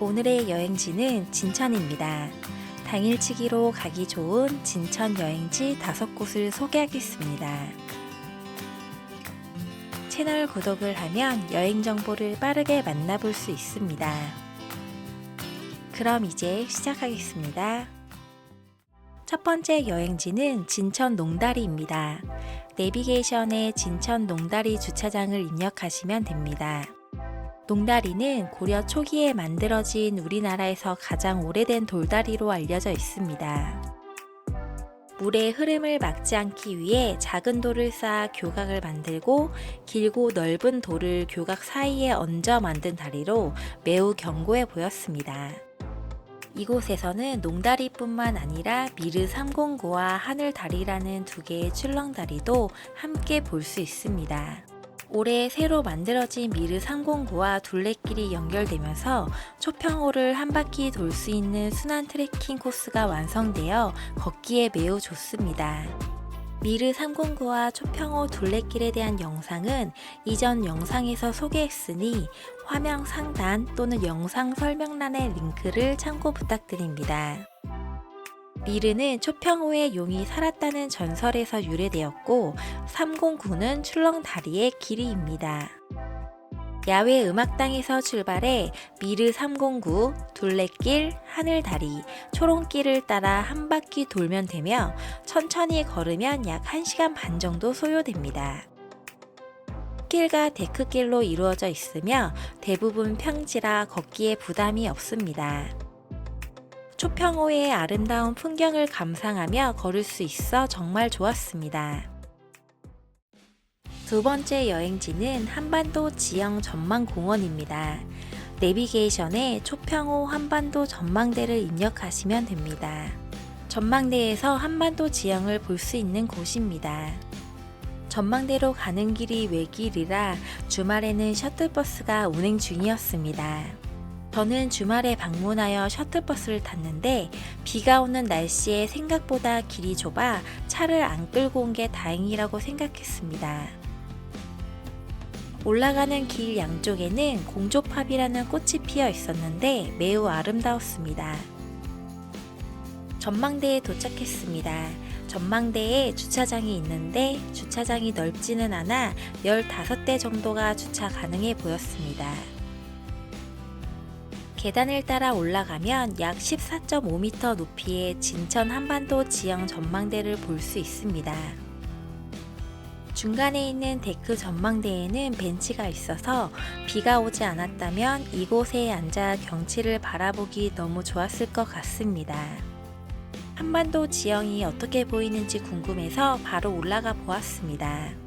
오늘의 여행지는 진천입니다. 당일치기로 가기 좋은 진천 여행지 다섯 곳을 소개하겠습니다. 채널 구독을 하면 여행 정보를 빠르게 만나볼 수 있습니다. 그럼 이제 시작하겠습니다. 첫 번째 여행지는 진천 농다리입니다. 내비게이션에 진천 농다리 주차장을 입력하시면 됩니다. 농다리는 고려 초기에 만들어진 우리나라에서 가장 오래된 돌다리로 알려져 있습니다. 물의 흐름을 막지 않기 위해 작은 돌을 쌓아 교각을 만들고 길고 넓은 돌을 교각 사이에 얹어 만든 다리로 매우 견고해 보였습니다. 이곳에서는 농다리뿐만 아니라 미르 309와 하늘다리라는 두 개의 출렁다리도 함께 볼 수 있습니다. 올해 새로 만들어진 미르 309와 둘레길이 연결되면서 초평호를 한 바퀴 돌 수 있는 순환 트레킹 코스가 완성되어 걷기에 매우 좋습니다. 미르 309와 초평호 둘레길에 대한 영상은 이전 영상에서 소개했으니 화면 상단 또는 영상 설명란의 링크를 참고 부탁드립니다. 미르는 초평호에 용이 살았다는 전설에서 유래되었고 309는 출렁다리의 길이입니다. 야외 음악당에서 출발해 미르 309, 둘레길, 하늘다리, 초롱길을 따라 한 바퀴 돌면 되며 천천히 걸으면 약 1시간 반 정도 소요됩니다. 길과 데크길로 이루어져 있으며 대부분 평지라 걷기에 부담이 없습니다. 초평호의 아름다운 풍경을 감상하며 걸을 수 있어 정말 좋았습니다. 두 번째 여행지는 한반도 지형 전망공원입니다. 내비게이션에 초평호 한반도 전망대를 입력하시면 됩니다. 전망대에서 한반도 지형을 볼 수 있는 곳입니다. 전망대로 가는 길이 외길이라 주말에는 셔틀버스가 운행 중이었습니다. 저는 주말에 방문하여 셔틀버스를 탔는데 비가 오는 날씨에 생각보다 길이 좁아 차를 안 끌고 온 게 다행이라고 생각했습니다. 올라가는 길 양쪽에는 공조팝이라는 꽃이 피어 있었는데 매우 아름다웠습니다. 전망대에 도착했습니다. 전망대에 주차장이 있는데 주차장이 넓지는 않아 15대 정도가 주차 가능해 보였습니다. 계단을 따라 올라가면 약 14.5m 높이의 진천 한반도 지형 전망대를 볼 수 있습니다. 중간에 있는 데크 전망대에는 벤치가 있어서 비가 오지 않았다면 이곳에 앉아 경치를 바라보기 너무 좋았을 것 같습니다. 한반도 지형이 어떻게 보이는지 궁금해서 바로 올라가 보았습니다.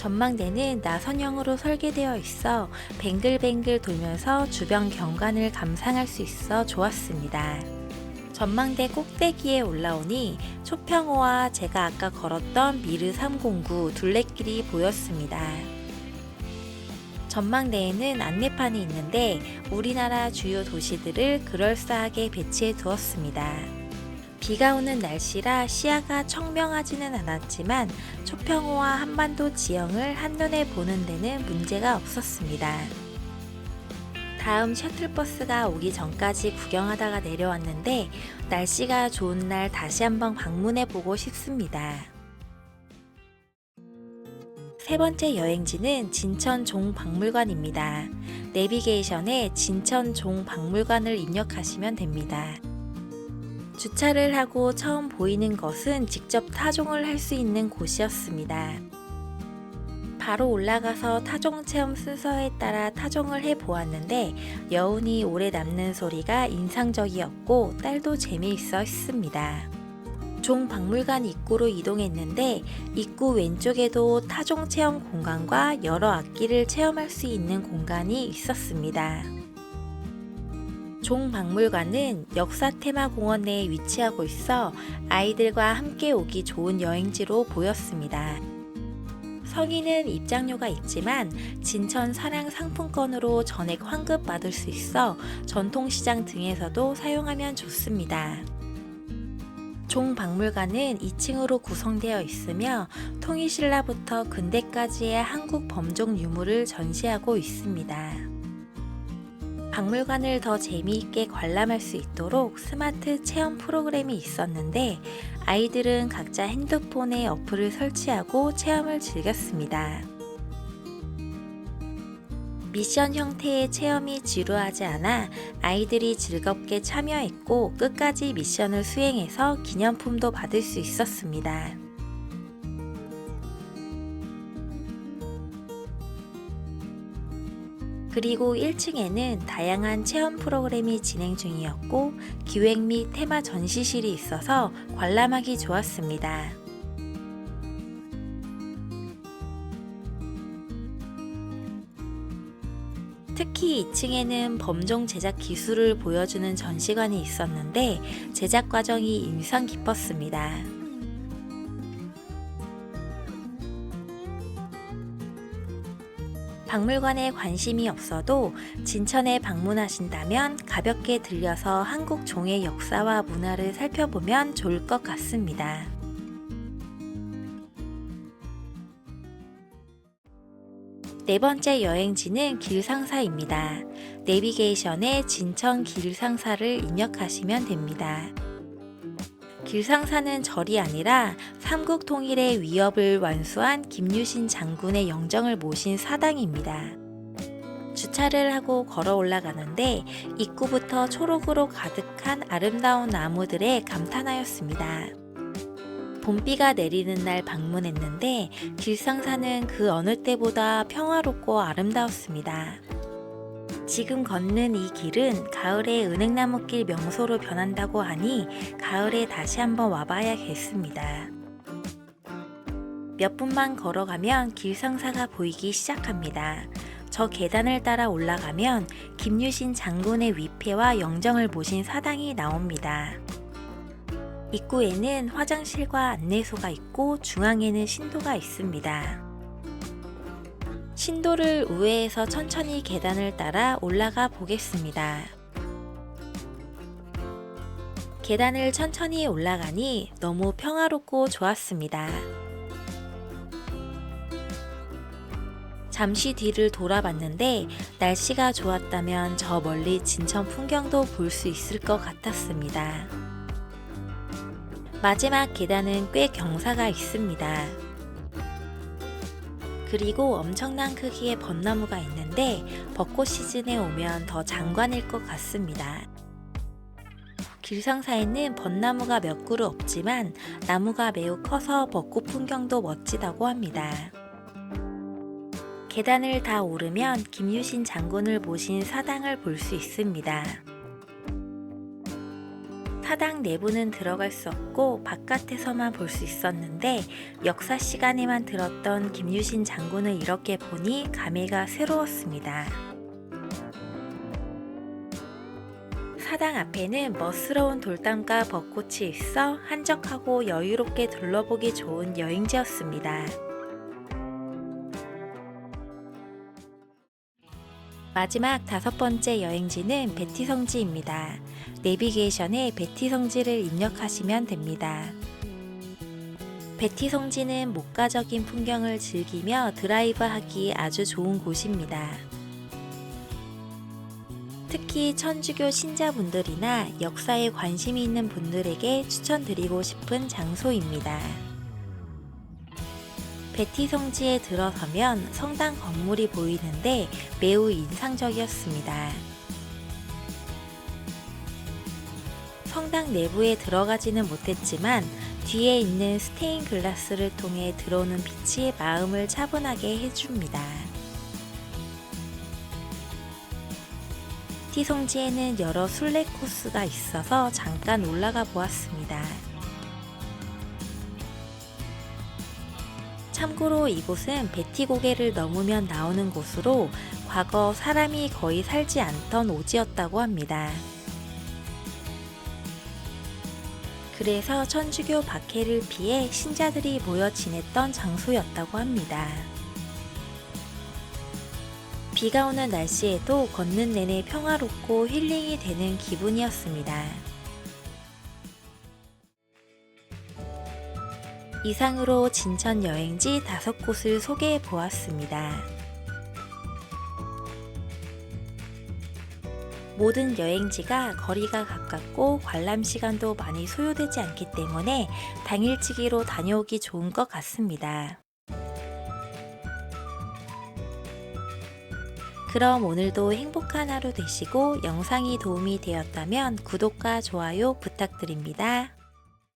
전망대는 나선형으로 설계되어 있어 뱅글뱅글 돌면서 주변 경관을 감상할 수 있어 좋았습니다. 전망대 꼭대기에 올라오니 초평호와 제가 아까 걸었던 미르 309 둘레길이 보였습니다. 전망대에는 안내판이 있는데 우리나라 주요 도시들을 그럴싸하게 배치해 두었습니다. 비가 오는 날씨라 시야가 청명하지는 않았지만 초평호와 한반도 지형을 한눈에 보는 데는 문제가 없었습니다. 다음 셔틀버스가 오기 전까지 구경하다가 내려왔는데 날씨가 좋은 날 다시 한번 방문해 보고 싶습니다. 세 번째 여행지는 진천 종박물관입니다. 내비게이션에 진천 종박물관을 입력하시면 됩니다. 주차를 하고 처음 보이는 것은 직접 타종을 할 수 있는 곳이었습니다. 바로 올라가서 타종 체험 순서에 따라 타종을 해 보았는데 여운이 오래 남는 소리가 인상적이었고 딸도 재미있어 했습니다. 종 박물관 입구로 이동했는데 입구 왼쪽에도 타종 체험 공간과 여러 악기를 체험할 수 있는 공간이 있었습니다. 종 박물관은 역사 테마 공원 내에 위치하고 있어 아이들과 함께 오기 좋은 여행지로 보였습니다. 성인은 입장료가 있지만 진천 사랑 상품권으로 전액 환급 받을 수 있어 전통시장 등에서도 사용하면 좋습니다. 종 박물관은 2층으로 구성되어 있으며 통일신라부터 근대까지의 한국 범종 유물을 전시하고 있습니다. 박물관을 더 재미있게 관람할 수 있도록 스마트 체험 프로그램이 있었는데 아이들은 각자 핸드폰에 어플을 설치하고 체험을 즐겼습니다. 미션 형태의 체험이 지루하지 않아 아이들이 즐겁게 참여했고 끝까지 미션을 수행해서 기념품도 받을 수 있었습니다. 그리고 1층에는 다양한 체험 프로그램이 진행 중이었고 기획 및 테마 전시실이 있어서 관람하기 좋았습니다. 특히 2층에는 범종 제작 기술을 보여주는 전시관이 있었는데 제작 과정이 인상 깊었습니다. 박물관에 관심이 없어도 진천에 방문하신다면 가볍게 들려서 한국 종의 역사와 문화를 살펴보면 좋을 것 같습니다. 네 번째 여행지는 길상사입니다. 내비게이션에 진천 길상사를 입력하시면 됩니다. 길상사는 절이 아니라 삼국 통일의 위협을 완수한 김유신 장군의 영정을 모신 사당입니다. 주차를 하고 걸어 올라가는데 입구부터 초록으로 가득한 아름다운 나무들에 감탄하였습니다. 봄비가 내리는 날 방문했는데 길상사는 그 어느 때보다 평화롭고 아름다웠습니다. 지금 걷는 이 길은 가을에 은행나무길 명소로 변한다고 하니 가을에 다시 한번 와봐야겠습니다. 몇 분만 걸어가면 길상사가 보이기 시작합니다. 저 계단을 따라 올라가면 김유신 장군의 위패와 영정을 모신 사당이 나옵니다. 입구에는 화장실과 안내소가 있고 중앙에는 신도가 있습니다. 신도를 우회해서 천천히 계단을 따라 올라가 보겠습니다. 계단을 천천히 올라가니 너무 평화롭고 좋았습니다. 잠시 뒤를 돌아봤는데 날씨가 좋았다면 저 멀리 진천 풍경도 볼 수 있을 것 같았습니다. 마지막 계단은 꽤 경사가 있습니다. 그리고 엄청난 크기의 벚나무가 있는데 벚꽃 시즌에 오면 더 장관일 것 같습니다. 길상사에는 벚나무가 몇 그루 없지만 나무가 매우 커서 벚꽃 풍경도 멋지다고 합니다. 계단을 다 오르면 김유신 장군을 모신 사당을 볼 수 있습니다. 사당 내부는 들어갈 수 없고 바깥에서만 볼 수 있었는데 역사 시간에만 들었던 김유신 장군을 이렇게 보니 감회가 새로웠습니다. 사당 앞에는 멋스러운 돌담과 벚꽃이 있어 한적하고 여유롭게 둘러보기 좋은 여행지였습니다. 마지막 다섯 번째 여행지는 베티 성지입니다. 내비게이션에 베티 성지를 입력하시면 됩니다. 베티 성지는 목가적인 풍경을 즐기며 드라이브 하기 아주 좋은 곳입니다. 특히 천주교 신자분들이나 역사에 관심이 있는 분들에게 추천드리고 싶은 장소입니다. 베티 성지에 들어서면 성당 건물이 보이는데 매우 인상적이었습니다. 성당 내부에 들어가지는 못했지만 뒤에 있는 스테인 글라스를 통해 들어오는 빛이 마음을 차분하게 해줍니다. 티 성지에는 여러 순례 코스가 있어서 잠깐 올라가 보았습니다. 참고로 이곳은 베티 고개를 넘으면 나오는 곳으로 과거 사람이 거의 살지 않던 오지였다고 합니다. 그래서 천주교 박해를 피해 신자들이 모여 지냈던 장소였다고 합니다. 비가 오는 날씨에도 걷는 내내 평화롭고 힐링이 되는 기분이었습니다. 이상으로 진천 여행지 다섯 곳을 소개해 보았습니다. 모든 여행지가 거리가 가깝고 관람 시간도 많이 소요되지 않기 때문에 당일치기로 다녀오기 좋은 것 같습니다. 그럼 오늘도 행복한 하루 되시고 영상이 도움이 되었다면 구독과 좋아요 부탁드립니다.